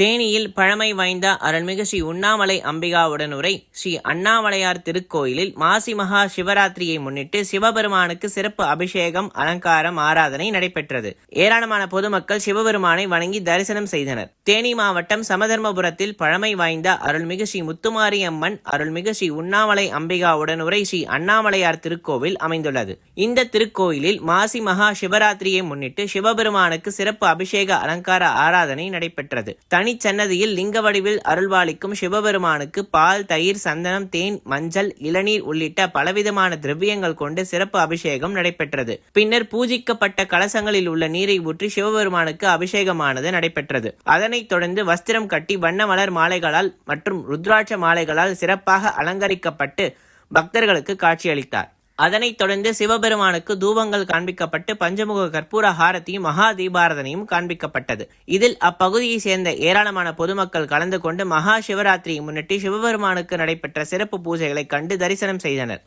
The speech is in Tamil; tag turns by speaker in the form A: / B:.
A: தேனியில் பழமை வாய்ந்த அருள்மிகு ஸ்ரீ உண்ணாமலை அம்பிகாவுடனுரை ஸ்ரீ அண்ணாமலையார் திருக்கோயிலில் மாசி மகா சிவராத்திரியை முன்னிட்டு சிவபெருமானுக்கு சிறப்பு அபிஷேகம் அலங்காரம் ஆராதனை நடைபெற்றது. ஏராளமான பொதுமக்கள் சிவபெருமானை வணங்கி தரிசனம் செய்தனர். தேனி மாவட்டம் சமதர்மபுரத்தில் பழமை வாய்ந்த அருள்மிகு ஸ்ரீ முத்துமாரி அம்மன் அருள்மிகு ஸ்ரீ உண்ணாமலை அம்பிகாவுடனுரை ஸ்ரீ அண்ணாமலையார் திருக்கோவில் அமைந்துள்ளது. இந்த திருக்கோயிலில் மாசி மகா சிவராத்திரியை முன்னிட்டு சிவபெருமானுக்கு சிறப்பு அபிஷேக அலங்கார ஆராதனை நடைபெற்றது. தனி தனிச்சன்னதியில் லிங்க வடிவில் அருள்வாளிக்கும் சிவபெருமானுக்கு பால் தயிர் சந்தனம் தேன் மஞ்சள் இளநீர் உள்ளிட்ட பலவிதமான திரவியங்கள் கொண்டு சிறப்பு அபிஷேகம் நடைபெற்றது. பின்னர் பூஜிக்கப்பட்ட கலசங்களில் உள்ள நீரை ஊற்றி சிவபெருமானுக்கு அபிஷேகமானது நடைபெற்றது. அதனைத் தொடர்ந்து வஸ்திரம் கட்டி வண்ண மலர் மாலைகளால் மற்றும் ருத்ராட்ச மாலைகளால் சிறப்பாக அலங்கரிக்கப்பட்டு பக்தர்களுக்கு காட்சியளித்தார். அதனைத் தொடர்ந்து சிவபெருமானுக்கு தூபங்கள் காண்பிக்கப்பட்டு பஞ்சமுக கற்பூர ஹாரத்தியும் மகா தீபாரதனையும் காண்பிக்கப்பட்டது. இதில் அப்பகுதியைச் சேர்ந்த ஏராளமான பொதுமக்கள் கலந்து கொண்டு மகா சிவராத்திரியை முன்னிட்டு சிவபெருமானுக்கு நடைபெற்ற சிறப்பு பூஜைகளை கண்டு தரிசனம் செய்தனர்.